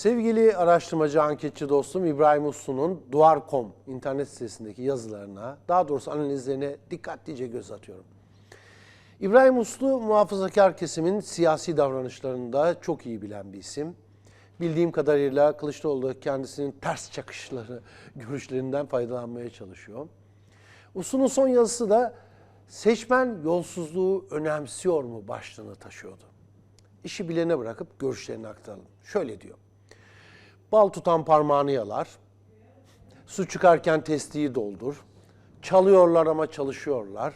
Sevgili araştırmacı, anketçi dostum İbrahim Uslu'nun Duvar.com internet sitesindeki yazılarına, daha doğrusu analizlerine dikkatlice göz atıyorum. İbrahim Uslu muhafazakar kesimin siyasi davranışlarını da çok iyi bilen bir isim. Bildiğim kadarıyla Kılıçdaroğlu kendisinin ters çakışları, görüşlerinden faydalanmaya çalışıyor. Uslu'nun son yazısı da seçmen yolsuzluğu önemsiyor mu başlığını taşıyordu. İşi bilene bırakıp görüşlerini aktaralım. Şöyle diyor. Bal tutan parmağını yalar. Su çıkarken testiyi doldur. Çalıyorlar ama çalışıyorlar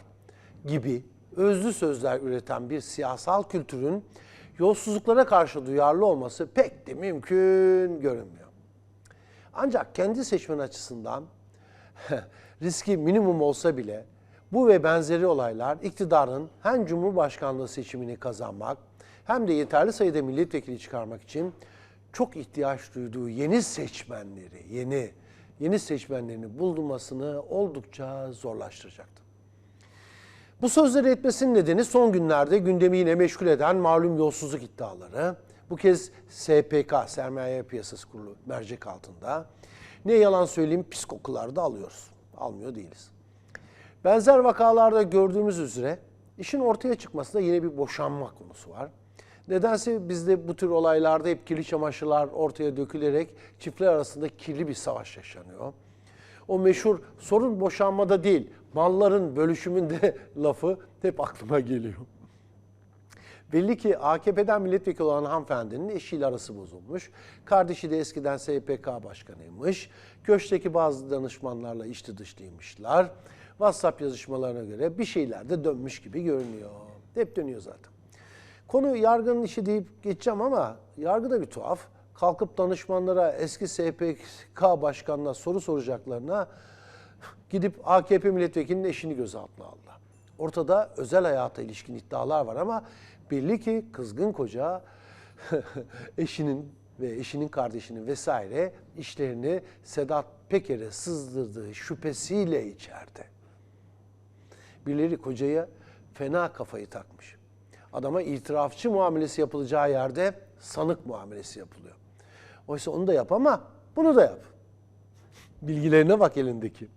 gibi özlü sözler üreten bir siyasal kültürün yolsuzluklara karşı duyarlı olması pek de mümkün görünmüyor. Ancak kendi seçmen açısından riski minimum olsa bile bu ve benzeri olaylar iktidarın hem Cumhurbaşkanlığı seçimini kazanmak hem de yeterli sayıda milletvekili çıkarmak için çok ihtiyaç duyduğu yeni seçmenleri, yeni yeni seçmenlerini bulunmasını oldukça zorlaştıracaktı. Bu sözleri etmesinin nedeni son günlerde gündemi yine meşgul eden malum yolsuzluk iddiaları. Bu kez SPK, Sermaye Piyasası Kurulu mercek altında. Ne yalan söyleyeyim pis da alıyoruz. Almıyor değiliz. Benzer vakalarda gördüğümüz üzere işin ortaya çıkmasında yine bir boşanma konusu var. Nedense bizde bu tür olaylarda hep kirli çamaşırlar ortaya dökülerek çiftler arasında kirli bir savaş yaşanıyor. O meşhur sorun boşanmada değil, malların bölüşümünde lafı hep aklıma geliyor. Belli ki AKP'den milletvekili olan hanımefendinin eşiyle arası bozulmuş. Kardeşi de eskiden SPK başkanıymış. Köşkteki bazı danışmanlarla içli dışlıymışlar. WhatsApp yazışmalarına göre bir şeyler de dönmüş gibi görünüyor. Hep dönüyor zaten. Konu yargının işi deyip geçeceğim ama yargı da bir tuhaf. Kalkıp danışmanlara eski SPK başkanına soru soracaklarına gidip AKP milletvekilinin eşini gözaltına aldı. Ortada özel hayata ilişkin iddialar var ama belli ki kızgın koca eşinin ve eşinin kardeşinin vesaire işlerini Sedat Peker'e sızdırdığı şüphesiyle içeride. Birileri kocaya fena kafayı takmış. Adama itirafçı muamelesi yapılacağı yerde sanık muamelesi yapılıyor. Oysa onu da yap ama bunu da yap. Bilgilerine bak elindeki.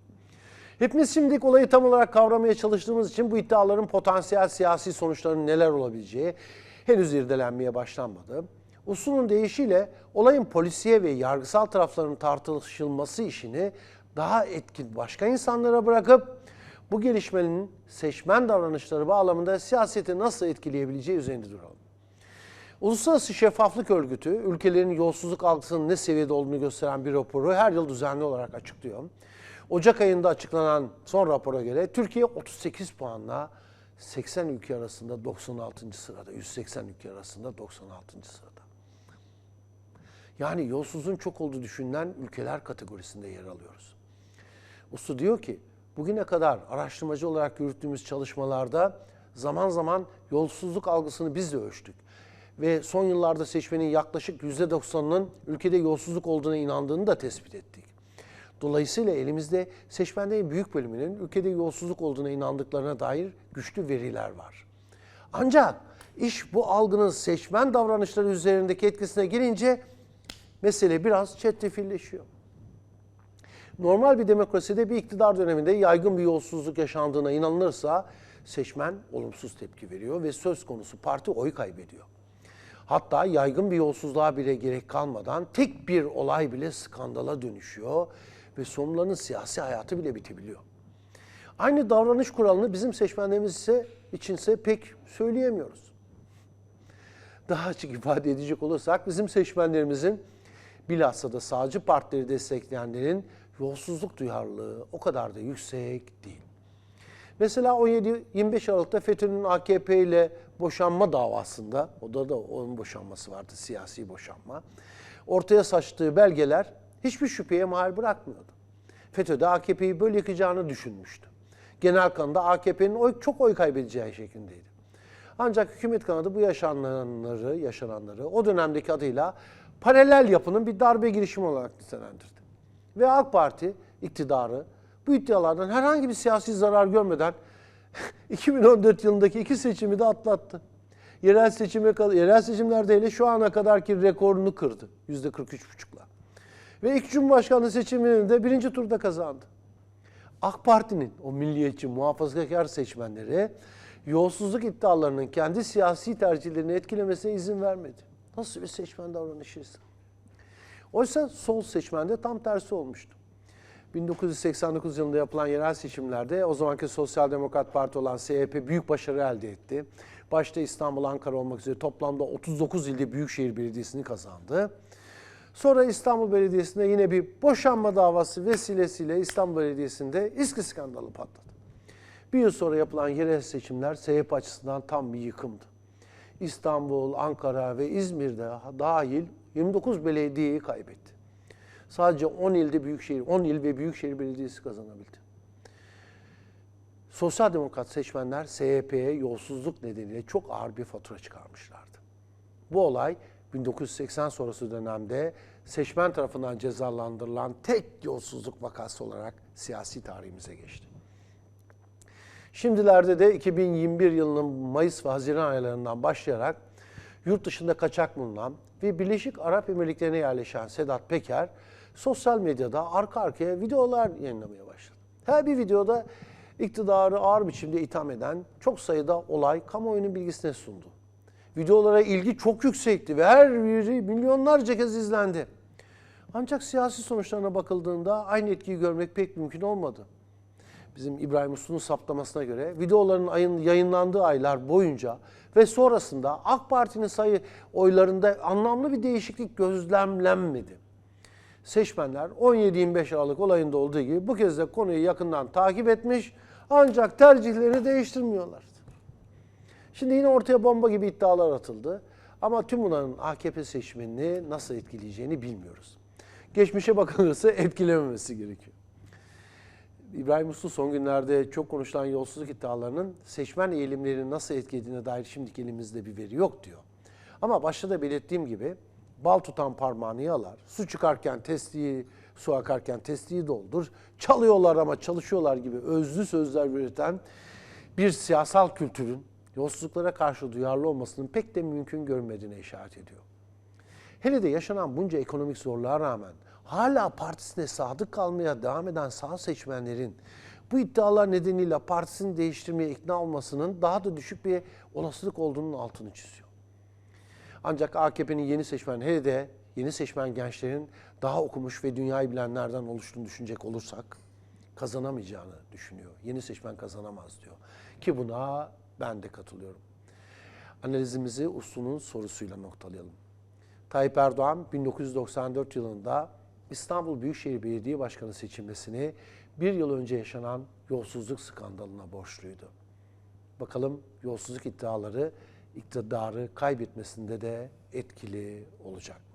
Hepimiz şimdilik olayı tam olarak kavramaya çalıştığımız için bu iddiaların potansiyel siyasi sonuçlarının neler olabileceği henüz irdelenmeye başlanmadı. Usulün değişiyle olayın polisiye ve yargısal taraflarının tartışılması işini daha etkin başka insanlara bırakıp bu gelişmenin seçmen davranışları bağlamında siyaseti nasıl etkileyebileceği üzerinde duralım. Uluslararası Şeffaflık Örgütü, ülkelerin yolsuzluk algısının ne seviyede olduğunu gösteren bir raporu her yıl düzenli olarak açıklıyor. Ocak ayında açıklanan son rapora göre Türkiye 38 puanla 80 ülke arasında 96. sırada, 180 ülke arasında 96. sırada. Yani yolsuzluğun çok olduğu düşünülen ülkeler kategorisinde yer alıyoruz. Uslu diyor ki, bugüne kadar araştırmacı olarak yürüttüğümüz çalışmalarda zaman zaman yolsuzluk algısını biz de ölçtük. Ve son yıllarda seçmenin yaklaşık %90'ının ülkede yolsuzluk olduğuna inandığını da tespit ettik. Dolayısıyla elimizde seçmenlerin büyük bölümünün ülkede yolsuzluk olduğuna inandıklarına dair güçlü veriler var. Ancak iş bu algının seçmen davranışları üzerindeki etkisine gelince mesele biraz çetrefilleşiyor. Normal bir demokraside bir iktidar döneminde yaygın bir yolsuzluk yaşandığına inanılırsa seçmen olumsuz tepki veriyor ve söz konusu parti oy kaybediyor. Hatta yaygın bir yolsuzluğa bile gerek kalmadan tek bir olay bile skandala dönüşüyor ve sonlarının siyasi hayatı bile bitebiliyor. Aynı davranış kuralını bizim seçmenlerimiz ise içinse pek söyleyemiyoruz. Daha açık ifade edecek olursak bizim seçmenlerimizin bilhassa da sağcı partileri destekleyenlerin yolsuzluk duyarlılığı o kadar da yüksek değil. Mesela 17-25 Aralık'ta FETÖ'nün AKP ile boşanma davasında, o da da onun boşanması vardı, siyasi boşanma. Ortaya saçtığı belgeler hiçbir şüpheye mahal bırakmıyordu. FETÖ'de AKP'yi böyle yıkacağını düşünmüştü. Genel kanında AKP'nin oy, çok oy kaybedeceği şeklindeydi. Ancak hükümet kanadı bu yaşananları, yaşananları o dönemdeki adıyla paralel yapının bir darbe girişimi olarak nitelendirdi. Ve AK Parti iktidarı bu iddialardan herhangi bir siyasi zarar görmeden 2014 yılındaki iki seçimi de atlattı. Yerel seçime yerel seçimlerde hele şu ana kadarki rekorunu kırdı. Yüzde 43,5'la. Ve ilk Cumhurbaşkanlığı seçimini de birinci turda kazandı. AK Parti'nin o milliyetçi muhafazakar seçmenleri yolsuzluk iddialarının kendi siyasi tercihlerini etkilemesine izin vermedi. Nasıl bir seçmen davranışıysa. Oysa sol seçmende tam tersi olmuştu. 1989 yılında yapılan yerel seçimlerde o zamanki Sosyal Demokrat Parti olan CHP büyük başarı elde etti. Başta İstanbul, Ankara olmak üzere toplamda 39 ilde Büyükşehir Belediyesi'ni kazandı. Sonra İstanbul Belediyesi'nde yine bir boşanma davası vesilesiyle İstanbul Belediyesi'nde İSKİ skandalı patladı. Bir yıl sonra yapılan yerel seçimler CHP açısından tam bir yıkımdı. İstanbul, Ankara ve İzmir'de dahil 29 belediyeyi kaybetti. Sadece 10 ilde büyükşehir, 10 il ve büyükşehir belediyesi kazanabildi. Sosyal demokrat seçmenler CHP'ye yolsuzluk nedeniyle çok ağır bir fatura çıkarmışlardı. Bu olay 1980 sonrası dönemde seçmen tarafından cezalandırılan tek yolsuzluk vakası olarak siyasi tarihimize geçti. Şimdilerde de 2021 yılının Mayıs ve Haziran aylarından başlayarak yurt dışında kaçak bulunan ve Birleşik Arap Emirlikleri'ne yerleşen Sedat Peker sosyal medyada arka arkaya videolar yayınlamaya başladı. Her bir videoda iktidarı ağır biçimde itham eden çok sayıda olay kamuoyunun bilgisine sundu. Videolara ilgi çok yüksekti ve her biri milyonlarca kez izlendi. Ancak siyasi sonuçlarına bakıldığında aynı etkiyi görmek pek mümkün olmadı. Bizim İbrahim Uslu'nun saptamasına göre videoların ayın yayınlandığı aylar boyunca ve sonrasında AK Parti'nin sayı oylarında anlamlı bir değişiklik gözlemlenmedi. Seçmenler 17-25 Aralık olayında olduğu gibi bu kez de konuyu yakından takip etmiş ancak tercihlerini değiştirmiyorlar. Şimdi yine ortaya bomba gibi iddialar atıldı. Ama tüm bunların AKP seçmenini nasıl etkileyeceğini bilmiyoruz. Geçmişe bakılırsa etkilememesi gerekiyor. İbrahim Uslu son günlerde çok konuşulan yolsuzluk iddialarının seçmen eğilimlerini nasıl etkilediğine dair şimdiki elimizde bir veri yok diyor. Ama başta da belirttiğim gibi bal tutan parmağını yalar, su çıkarken testiyi, su akarken testiyi doldur, çalıyorlar ama çalışıyorlar gibi özlü sözler üreten bir siyasal kültürün yolsuzluklara karşı duyarlı olmasının pek de mümkün görmediğine işaret ediyor. Hele de yaşanan bunca ekonomik zorluğa rağmen hala partisine sadık kalmaya devam eden sağ seçmenlerin bu iddialar nedeniyle partisini değiştirmeye ikna olmasının daha da düşük bir olasılık olduğunun altını çiziyor. Ancak AKP'nin yeni seçmen hele de yeni seçmen gençlerin daha okumuş ve dünyayı bilenlerden oluştuğunu düşünecek olursak kazanamayacağını düşünüyor. Yeni seçmen kazanamaz diyor. Ki buna ben de katılıyorum. Analizimizi Uslu'nun sorusuyla noktalayalım. Tayyip Erdoğan 1994 yılında İstanbul Büyükşehir Belediye Başkanı seçilmesini bir yıl önce yaşanan yolsuzluk skandalına borçluydu. Bakalım yolsuzluk iddiaları iktidarı kaybetmesinde de etkili olacak.